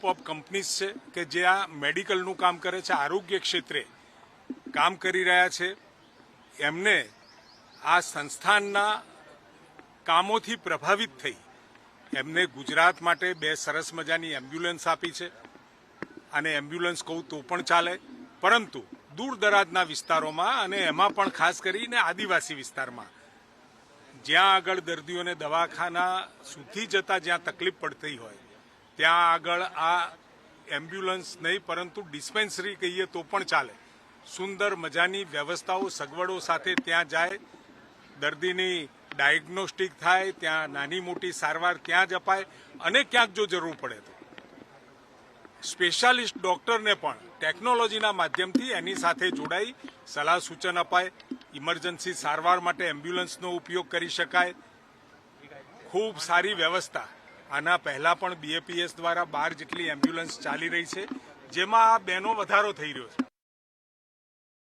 Group of companies છે કે જે આ મેડિકલનું કામ કરે છે, આરોગ્ય ક્ષેત્રે કામ કરી રહ્યા છે. એમને આ સંસ્થાનના કામોથી પ્રભાવિત થઈ એમને ગુજરાત માટે બે સરસ મજાની એમ્બ્યુલન્સ આપી છે. અને એમ્બ્યુલન્સ કહું તો પણ ચાલે. પરંતુ દૂર દરાજના વિસ્તારોમાં અને એમાં પણ ખાસ કરીને આદિવાસી વિસ્તારમાં, જ્યાં આગળ દર્દીઓને દવાખાના સુધી જતા જ્યાં તકલીફ પડતી હોય ત્યાં આગળ આ એમ્બ્યુલન્સ નહીં, પરંતુ ડિસ્પેન્સરી કહીએ તો પણ ચાલે. સુંદર મજાની વ્યવસ્થાઓ સગવડો સાથે ત્યાં જાય. દર્દીની ડાયગ્નોસ્ટિક થાય, ત્યાં નાની મોટી સારવાર ત્યાં જ અપાય અને ક્યાંક જો જરૂર પડે તો. સ્પેશિયાલિસ્ટ ડોક્ટરને પણ ટેકનોલોજીના માધ્યમથી એની સાથે જોડાઈ સલાહ સૂચન અપાય. ઇમરજન્સી સારવાર માટે એમ્બ્યુલન્સનો ઉપયોગ કરી શકાય. ખૂબ સારી વ્યવસ્થા. આના પહેલા પણ બીએપીએસ દ્વારા બાર જેટલી એમ્બ્યુલન્સ ચાલી રહી છે, જેમાં આ બેનો વધારો થઈ રહ્યો છે.